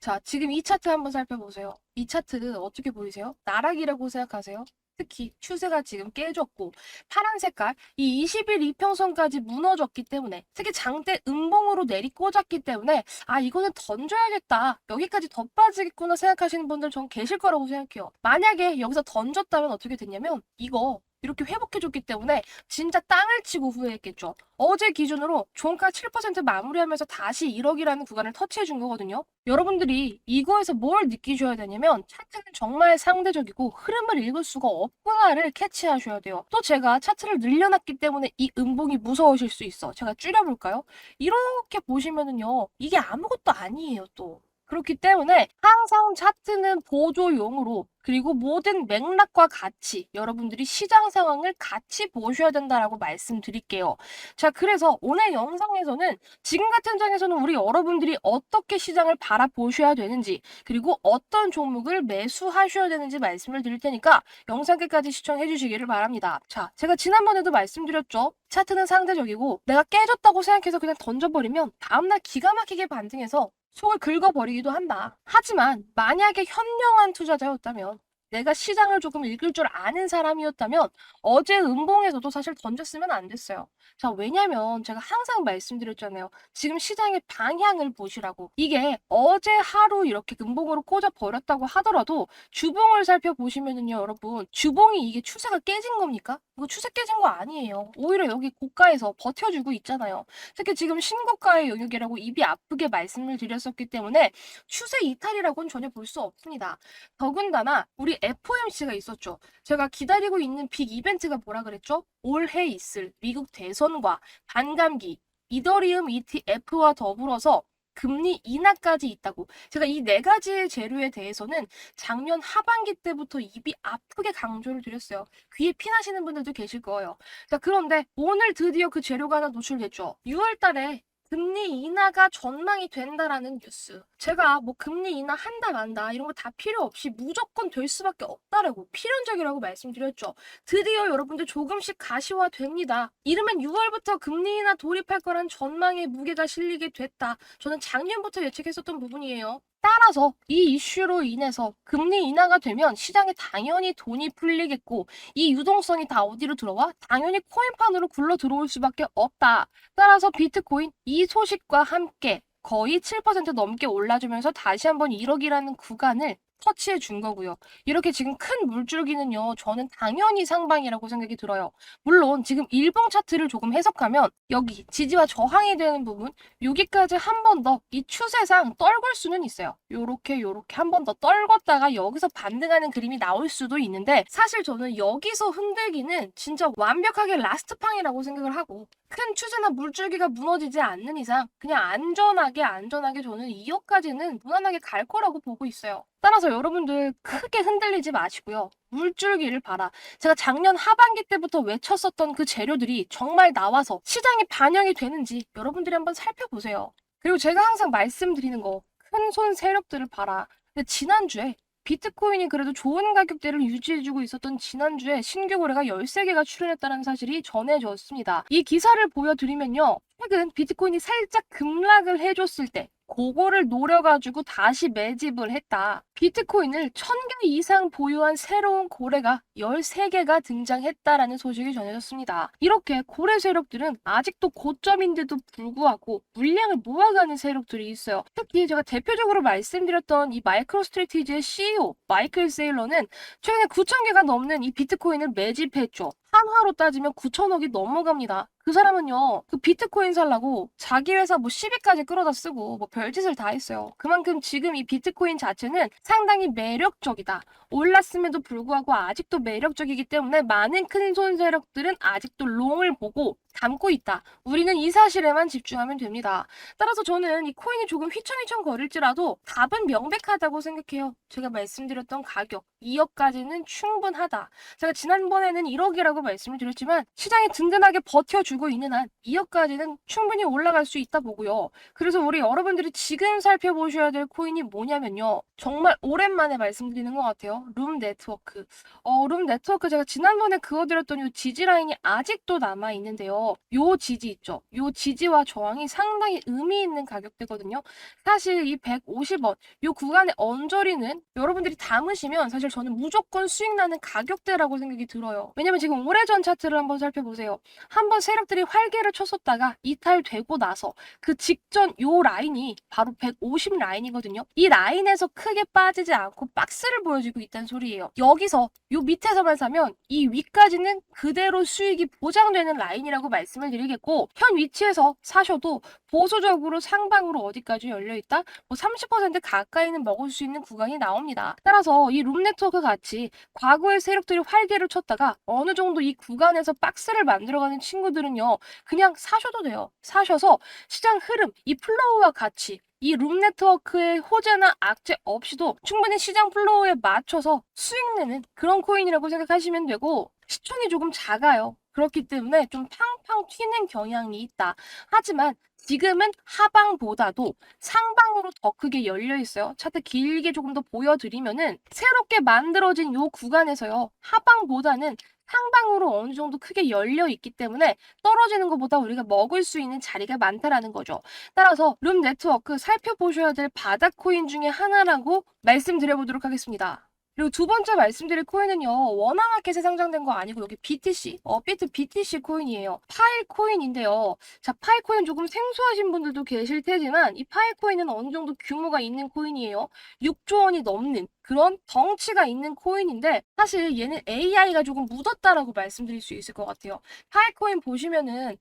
자, 지금 이 차트 한번 살펴보세요. 이 차트 어떻게 보이세요? 나락이라고 생각하세요? 특히 추세가 지금 깨졌고 파란 색깔 이 20일 이평선까지 무너졌기 때문에 특히 장대 음봉으로 내리 꽂았기 때문에 아 이거는 던져야겠다 여기까지 더 빠지겠구나 생각하시는 분들 전 계실 거라고 생각해요 만약에 여기서 던졌다면 어떻게 됐냐면 이거 이렇게 회복해줬기 때문에 진짜 땅을 치고 후회했겠죠. 어제 기준으로 종가 7% 마무리하면서 다시 1억이라는 구간을 터치해준 거거든요. 여러분들이 이거에서 뭘 느끼셔야 되냐면 차트는 정말 상대적이고 흐름을 읽을 수가 없구나를 캐치하셔야 돼요. 또 제가 차트를 늘려놨기 때문에 이 음봉이 무서우실 수 있어. 제가 줄여볼까요? 이렇게 보시면은요. 이게 아무것도 아니에요 또. 그렇기 때문에 항상 차트는 보조용으로 그리고 모든 맥락과 같이 여러분들이 시장 상황을 같이 보셔야 된다라고 말씀드릴게요. 자, 그래서 오늘 영상에서는 지금 같은 장에서는 우리 여러분들이 어떻게 시장을 바라보셔야 되는지 그리고 어떤 종목을 매수하셔야 되는지 말씀을 드릴 테니까 영상 끝까지 시청해 주시기를 바랍니다. 자, 제가 지난번에도 말씀드렸죠. 차트는 상대적이고 내가 깨졌다고 생각해서 그냥 던져버리면 다음날 기가 막히게 반등해서 속을 긁어버리기도 한다. 하지만 만약에 현명한 투자자였다면 내가 시장을 조금 읽을 줄 아는 사람이었다면 어제 음봉에서도 사실 던졌으면 안 됐어요. 자, 왜냐면 제가 항상 말씀드렸잖아요. 지금 시장의 방향을 보시라고. 이게 어제 하루 이렇게 음봉으로 꽂아 버렸다고 하더라도 주봉을 살펴보시면은요, 여러분. 주봉이 이게 추세가 깨진 겁니까? 이거 추세 깨진 거 아니에요. 오히려 여기 고가에서 버텨주고 있잖아요. 특히 지금 신고가의 영역이라고 입이 아프게 말씀을 드렸었기 때문에 추세 이탈이라고는 전혀 볼 수 없습니다. 더군다나 우리 FOMC가 있었죠. 제가 기다리고 있는 빅 이벤트가 뭐라 그랬죠? 올해 있을 미국 대선과 반감기, 이더리움 ETF와 더불어서 금리 인하까지 있다고. 제가 이 네 가지의 재료에 대해서는 작년 하반기 때부터 입이 아프게 강조를 드렸어요. 귀에 피나시는 분들도 계실 거예요. 자, 그런데 오늘 드디어 그 재료가 하나 노출됐죠. 6월 달에 금리 인하가 전망이 된다라는 뉴스. 제가 뭐 금리 인하 한다 만다 이런 거 다 필요 없이 무조건 될 수밖에 없다라고 필연적이라고 말씀드렸죠. 드디어 여러분들 조금씩 가시화됩니다. 이르면 6월부터 금리 인하 돌입할 거란 전망의 무게가 실리게 됐다. 저는 작년부터 예측했었던 부분이에요. 따라서 이 이슈로 인해서 금리 인하가 되면 시장에 당연히 돈이 풀리겠고 이 유동성이 다 어디로 들어와? 당연히 코인판으로 굴러 들어올 수밖에 없다. 따라서 비트코인 이 소식과 함께 거의 7% 넘게 올라주면서 다시 한번 1억이라는 구간을 터치해 준 거고요. 이렇게 지금 큰 물줄기는요, 저는 당연히 상방이라고 생각이 들어요. 물론 지금 일봉 차트를 조금 해석하면 여기 지지와 저항이 되는 부분, 여기까지 한 번 더 이 추세상 떨굴 수는 있어요. 요렇게 요렇게 한 번 더 떨궜다가 여기서 반등하는 그림이 나올 수도 있는데 사실 저는 여기서 흔들기는 진짜 완벽하게 라스트 팡이라고 생각을 하고 큰 추세나 물줄기가 무너지지 않는 이상 그냥 안전하게 안전하게 저는 2억까지는 무난하게 갈 거라고 보고 있어요. 따라서 여러분들 크게 흔들리지 마시고요. 물줄기를 봐라. 제가 작년 하반기 때부터 외쳤었던 그 재료들이 정말 나와서 시장에 반영이 되는지 여러분들이 한번 살펴보세요. 그리고 제가 항상 말씀드리는 거, 큰 손 세력들을 봐라. 지난주에 비트코인이 그래도 좋은 가격대를 유지해주고 있었던 지난주에 신규 거래가 13개가 출현했다는 사실이 전해졌습니다. 이 기사를 보여드리면요. 최근 비트코인이 살짝 급락을 해줬을 때 그거를 노려가지고 다시 매집을 했다. 비트코인을 1000개 이상 보유한 새로운 고래가 13개가 등장했다라는 소식이 전해졌습니다. 이렇게 고래 세력들은 아직도 고점인데도 불구하고 물량을 모아가는 세력들이 있어요. 특히 제가 대표적으로 말씀드렸던 이 마이크로 스트레티지의 CEO 마이클 세일러는 최근에 9,000개가 넘는 이 비트코인을 매집했죠. 한화로 따지면 9천억이 넘어갑니다. 그 사람은요, 그 비트코인 살라고 자기 회사 뭐 10위까지 끌어다 쓰고 뭐 별짓을 다 했어요. 그만큼 지금 이 비트코인 자체는 상당히 매력적이다. 올랐음에도 불구하고 아직도 매력적이기 때문에 많은 큰 손 세력들은 아직도 롱을 보고 담고 있다. 우리는 이 사실에만 집중하면 됩니다. 따라서 저는 이 코인이 조금 휘청휘청 거릴지라도 답은 명백하다고 생각해요. 제가 말씀드렸던 가격 2억까지는 충분하다. 제가 지난번에는 1억이라고 말씀을 드렸지만 시장이 든든하게 버텨 주고 있는 한 2억까지는 충분히 올라갈 수 있다 보고요. 그래서 우리 여러분들이 지금 살펴보셔야 될 코인이 뭐냐면요. 정말 오랜만에 말씀드리는 것 같아요. 룸 네트워크. 어, 룸 네트워크 제가 지난번에 그어드렸던 이 지지 라인이 아직도 남아 있는데요. 요 지지 있죠. 요 지지와 저항이 상당히 의미 있는 가격대거든요. 사실 이 150원, 요 구간의 언저리는 여러분들이 담으시면 사실 저는 무조건 수익 나는 가격대라고 생각이 들어요. 왜냐면 지금 오래전 차트를 한번 살펴보세요. 한번 세력 들이 활개를 쳤었다가 이탈되고 나서 그 직전 요 라인이 바로 150 라인이거든요. 이 라인에서 크게 빠지지 않고 박스를 보여주고 있다는 소리예요. 여기서 요 밑에서만 사면 이 위까지는 그대로 수익이 보장되는 라인이라고 말씀을 드리겠고 현 위치에서 사셔도 보수적으로 상방으로 어디까지 열려 있다? 뭐 30% 가까이는 먹을 수 있는 구간이 나옵니다. 따라서 이 룸 네트워크 같이 과거의 세력들이 활개를 쳤다가 어느 정도 이 구간에서 박스를 만들어가는 친구들은요, 그냥 사셔도 돼요. 사셔서 시장 흐름, 이 플로우와 같이 이 룸 네트워크의 호재나 악재 없이도 충분히 시장 플로우에 맞춰서 수익 내는 그런 코인이라고 생각하시면 되고 시총이 조금 작아요. 그렇기 때문에 좀 팡팡 튀는 경향이 있다. 하지만 지금은 하방보다도 상방으로 더 크게 열려 있어요. 차트 길게 조금 더 보여드리면은 새롭게 만들어진 요 구간에서요. 하방보다는 상방으로 어느 정도 크게 열려 있기 때문에 떨어지는 것보다 우리가 먹을 수 있는 자리가 많다라는 거죠. 따라서 룸 네트워크 살펴보셔야 될 바닥 코인 중에 하나라고 말씀드려보도록 하겠습니다. 그리고 두 번째 말씀드릴 코인은요, 워너마켓에 상장된 거 아니고 여기 BTC, 업비트 BTC 코인이에요. 파일 코인인데요. 자, 파일 코인 조금 생소하신 분들도 계실 테지만 이 파일 코인은 어느 정도 규모가 있는 코인이에요. 6조 원이 넘는 그런 덩치가 있는 코인인데 사실 얘는 AI가 조금 묻었다라고 말씀드릴 수 있을 것 같아요. 파일 코인 보시면은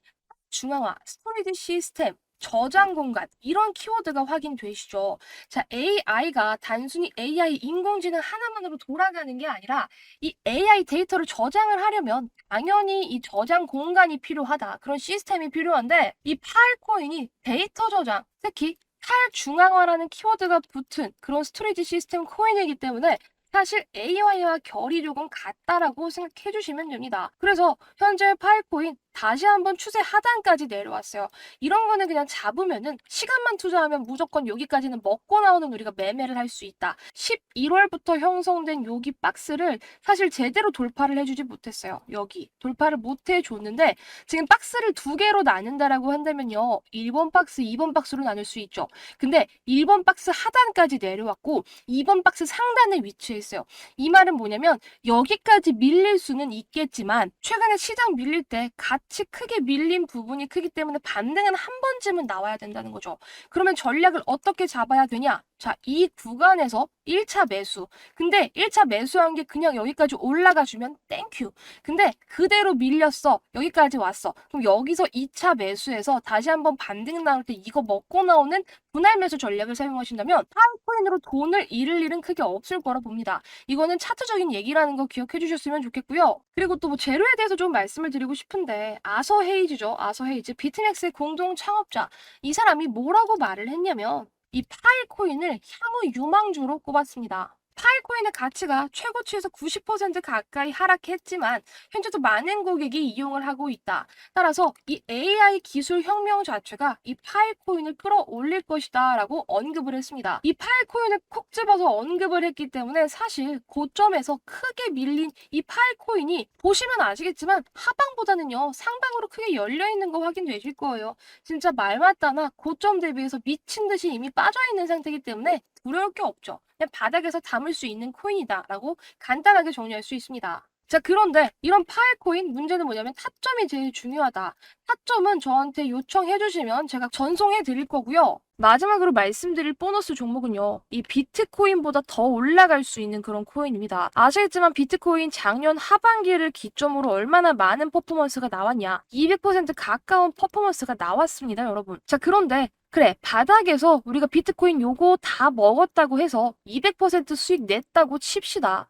중앙화, 스토리지 시스템, 저장 공간 이런 키워드가 확인되시죠. 자, AI가 단순히 AI 인공지능 하나만으로 돌아가는 게 아니라 이 AI 데이터를 저장을 하려면 당연히 이 저장 공간이 필요하다. 그런 시스템이 필요한데 이 파일코인이 데이터 저장, 특히 탈중앙화라는 키워드가 붙은 그런 스토리지 시스템 코인이기 때문에 사실 AI와 결이 조금 같다라고 생각해 주시면 됩니다. 그래서 현재 파일코인 다시 한번 추세 하단까지 내려왔어요. 이런 거는 그냥 잡으면은 시간만 투자하면 무조건 여기까지는 먹고 나오는 우리가 매매를 할 수 있다. 11월부터 형성된 여기 박스를 사실 제대로 돌파를 해주지 못했어요. 여기 돌파를 못 해줬는데 지금 박스를 두 개로 나눈다라고 한다면요. 1번 박스, 2번 박스로 나눌 수 있죠. 근데 1번 박스 하단까지 내려왔고 2번 박스 상단에 위치해 있어요. 이 말은 뭐냐면 여기까지 밀릴 수는 있겠지만 최근에 시장 밀릴 때 같이 크게 밀린 부분이 크기 때문에 반등은 한 번쯤은 나와야 된다는 거죠. 그러면 전략을 어떻게 잡아야 되냐? 자, 이 구간에서 1차 매수. 근데 1차 매수한 게 그냥 여기까지 올라가 주면 땡큐. 근데 그대로 밀렸어. 여기까지 왔어. 그럼 여기서 2차 매수해서 다시 한번 반등 나올 때 이거 먹고 나오는 분할 매수 전략을 사용하신다면 파이코인으로 돈을 잃을 일은 크게 없을 거라 봅니다. 이거는 차트적인 얘기라는 거 기억해 주셨으면 좋겠고요. 그리고 또 뭐 재료에 대해서 좀 말씀을 드리고 싶은데 아서 헤이즈죠. 아서 헤이즈 비트맥스의 공동 창업자. 이 사람이 뭐라고 말을 했냐면 이 파일 코인을 향후 유망주로 꼽았습니다. 파일코인의 가치가 최고치에서 90% 가까이 하락했지만 현재도 많은 고객이 이용을 하고 있다. 따라서 이 AI 기술 혁명 자체가 이 파일코인을 끌어올릴 것이다 라고 언급을 했습니다. 이 파일코인을 콕 집어서 언급을 했기 때문에 사실 고점에서 크게 밀린 이 파일코인이 보시면 아시겠지만 하방보다는요 상방으로 크게 열려있는 거 확인되실 거예요. 진짜 말 맞다나 고점 대비해서 미친 듯이 이미 빠져있는 상태이기 때문에 두려울 게 없죠. 그냥 바닥에서 담을 수 있는 코인이다라고 간단하게 정리할 수 있습니다. 자, 그런데 이런 파일 코인 문제는 뭐냐면 타점이 제일 중요하다. 타점은 저한테 요청해 주시면 제가 전송해 드릴 거고요. 마지막으로 말씀드릴 보너스 종목은요. 이 비트코인보다 더 올라갈 수 있는 그런 코인입니다. 아시겠지만 비트코인 작년 하반기를 기점으로 얼마나 많은 퍼포먼스가 나왔냐. 200% 가까운 퍼포먼스가 나왔습니다, 여러분. 자, 그런데 그래, 바닥에서 우리가 비트코인 요거 다 먹었다고 해서 200% 수익 냈다고 칩시다.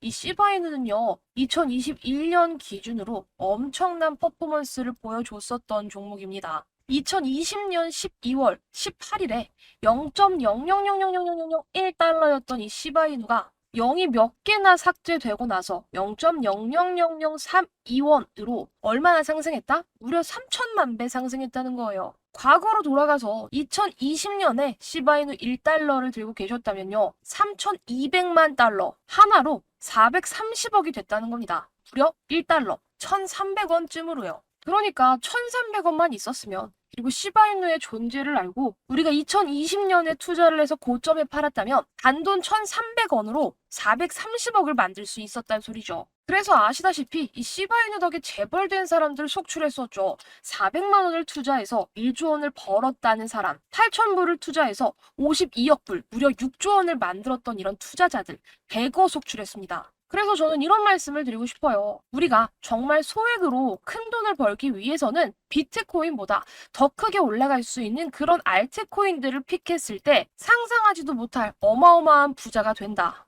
이 시바이는요, 2021년 기준으로 엄청난 퍼포먼스를 보여줬었던 종목입니다. 2020년 12월 18일에 0.0000001달러였던 이 시바이누가 0이 몇 개나 삭제되고 나서 0.000032원으로 얼마나 상승했다? 무려 3천만 배 상승했다는 거예요. 과거로 돌아가서 2020년에 시바이누 1달러를 들고 계셨다면요. 3,200만 달러 하나로 430억이 됐다는 겁니다. 무려 1달러 1,300원쯤으로요. 그러니까 1,300원만 있었으면 그리고 시바이누의 존재를 알고 우리가 2020년에 투자를 해서 고점에 팔았다면 단돈 1,300원으로 430억을 만들 수 있었다는 소리죠. 그래서 아시다시피 이 시바이누 덕에 재벌된 사람들 속출했었죠. 400만 원을 투자해서 1조 원을 벌었다는 사람, 8천 불을 투자해서 52억 불, 무려 6조 원을 만들었던 이런 투자자들 100억 속출했습니다. 그래서 저는 이런 말씀을 드리고 싶어요. 우리가 정말 소액으로 큰 돈을 벌기 위해서는 비트코인보다 더 크게 올라갈 수 있는 그런 알트코인들을 픽했을 때 상상하지도 못할 어마어마한 부자가 된다.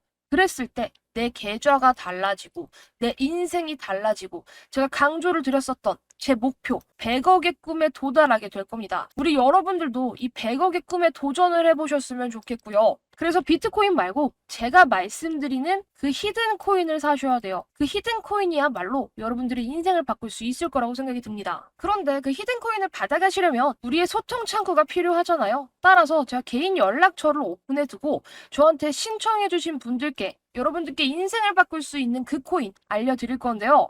그랬을 때 내 계좌가 달라지고 내 인생이 달라지고 제가 강조를 드렸었던 제 목표 100억의 꿈에 도달하게 될 겁니다. 우리 여러분들도 이 100억의 꿈에 도전을 해보셨으면 좋겠고요. 그래서 비트코인 말고 제가 말씀드리는 그 히든 코인을 사셔야 돼요. 그 히든 코인이야말로 여러분들의 인생을 바꿀 수 있을 거라고 생각이 듭니다. 그런데 그 히든 코인을 받아가시려면 우리의 소통 창구가 필요하잖아요. 따라서 제가 개인 연락처를 오픈해 두고 저한테 신청해 주신 분들께 여러분들께 인생을 바꿀 수 있는 그 코인 알려드릴 건데요.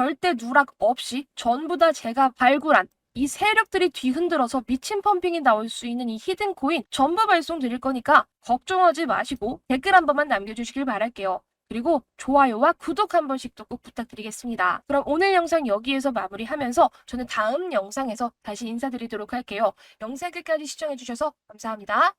절대 누락 없이 전부 다 제가 발굴한 이 세력들이 뒤흔들어서 미친 펌핑이 나올 수 있는 이 히든 코인 전부 발송 드릴 거니까 걱정하지 마시고 댓글 한 번만 남겨주시길 바랄게요. 그리고 좋아요와 구독 한 번씩도 꼭 부탁드리겠습니다. 그럼 오늘 영상 여기에서 마무리하면서 저는 다음 영상에서 다시 인사드리도록 할게요. 영상 끝까지 시청해주셔서 감사합니다.